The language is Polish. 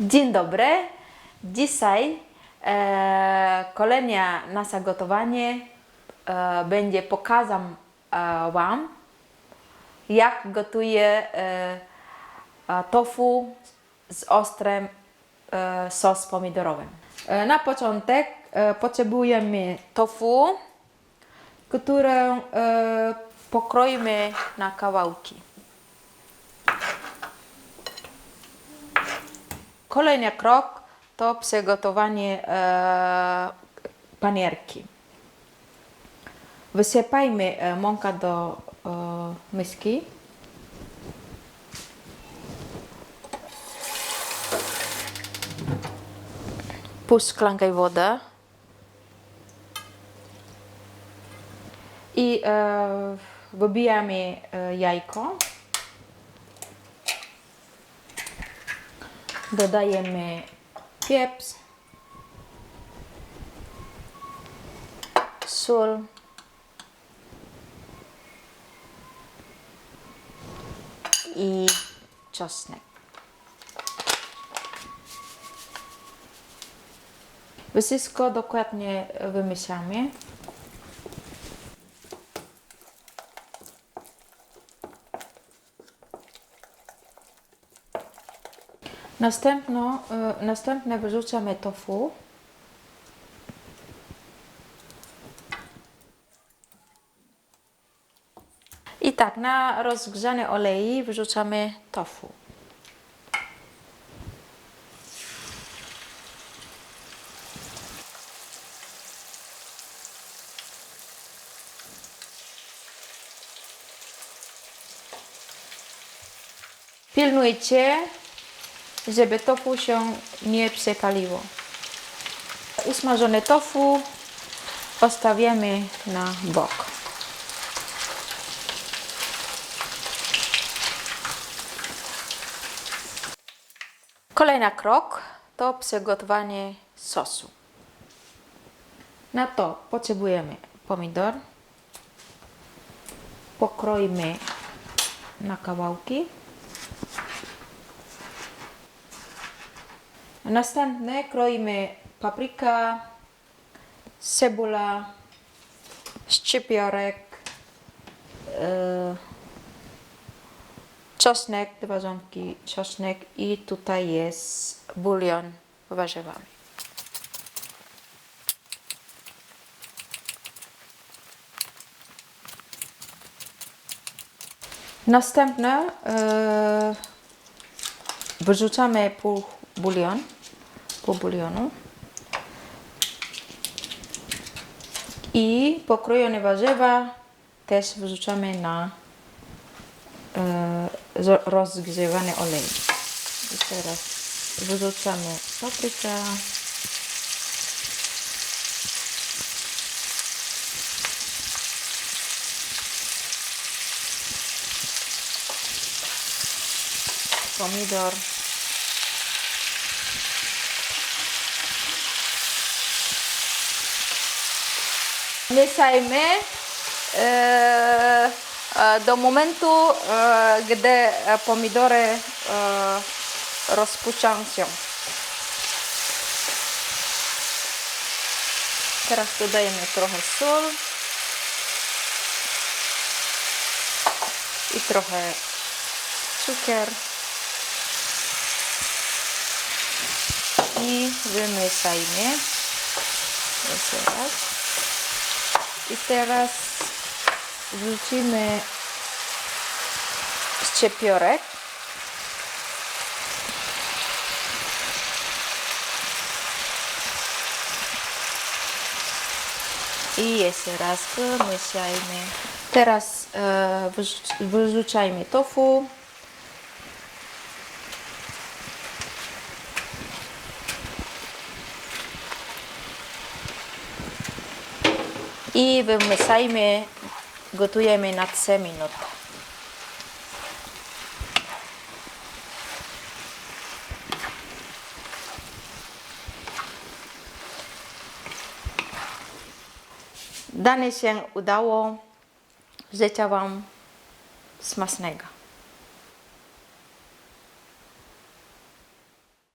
Dzień dobry. Dzisiaj e, kolejne nasze gotowanie e, będzie pokazam e, Wam, jak gotuję e, e, tofu z ostrym e, sos pomidorowym. E, na początek e, potrzebujemy tofu, które e, pokroimy na kawałki. Kolejny krok to przygotowanie e, panierki. Wysypajmy e, mąkę do e, miski. Pół szklanki wody. I e, wybijamy jajko. Dodajemy pieprz, sól, i czosnek. Wszystko dokładnie wymieszamy. Następno, y, następnie wyrzucamy tofu. I tak, na rozgrzane olej wyrzucamy tofu. Pilnujcie, żeby tofu się nie przepaliło. Usmażone tofu postawiamy na bok. Kolejny krok to przygotowanie sosu. Na to potrzebujemy pomidor. Pokroimy na kawałki. Następnie kroimy papryka, cebula, szczypiorek, yy, czosnek, dwa ząbki czosnek i tutaj jest bulion warzywami. Następne yy, wyrzucamy pół bulion, pół bulionu i pokrojone warzywa też wrzucamy na e, rozgrzewany olej. I teraz wyrzucamy paprykę. Pomidor. Mieszajmy e, e, do momentu, e, gdy pomidory rozpuszczą się. Teraz dodajemy trochę sól i trochę cukier i wymieszajmy jeszcze raz. I teraz wrzucimy szczypiorek. I jeszcze raz wymieszajmy. Teraz e, wyrzuc- wyrzucajmy tofu. I wymieszajmy, gotujemy na 3 minuty. Dane się udało. Życzę Wam smacznego.